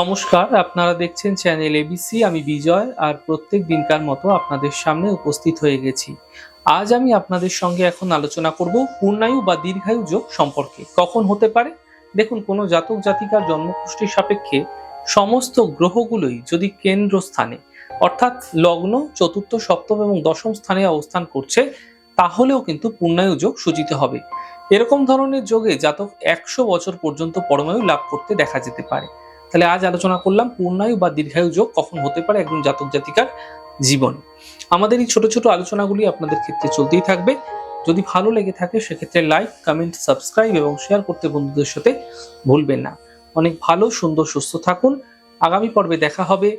নমস্কার, আপনারা দেখছেন চ্যানেল এবিসি আমি বিজয়, আর প্রত্যেক দিনকার মতো আপনাদের সামনে উপস্থিত হয়ে গেছি। আজ আমি আপনাদের সঙ্গে এখন আলোচনা করব পূর্ণায়ু বা দীর্ঘায়ু যোগ সম্পর্কে। কখন হতে পারে? দেখুন, কোনো জাতক জাতিকার জন্মপুষ্টির সাপেক্ষে সমস্ত গ্রহগুলোই যদি কেন্দ্রস্থানে, অর্থাৎ লগ্ন, চতুর্থ, সপ্তম এবং দশম স্থানে অবস্থান করছে, তাহলেও কিন্তু পূর্ণায়ু যোগ সূচিত হবে। এরকম ধরনের যোগে জাতক একশো বছর পর্যন্ত পরমায়ু লাভ করতে দেখা যেতে পারে। তাহলে আজ আলোচনা করলাম পূর্ণায়ু বা দীর্ঘায়ু যোগ কখন হতে পারে একজন জাতক জাতিকার জীবন। আমাদের এই ছোট ছোট আলোচনাগুলি আপনাদের ক্ষেত্রে চলতেই থাকবে। যদি ভালো লেগে থাকে সেক্ষেত্রে লাইক কমেন্ট সাবস্ক্রাইব এবং শেয়ার করতে বন্ধুদের সাথে ভুলবেন না। অনেক ভালো, সুন্দর, সুস্থ থাকুন। আগামী পর্বে দেখা হবে।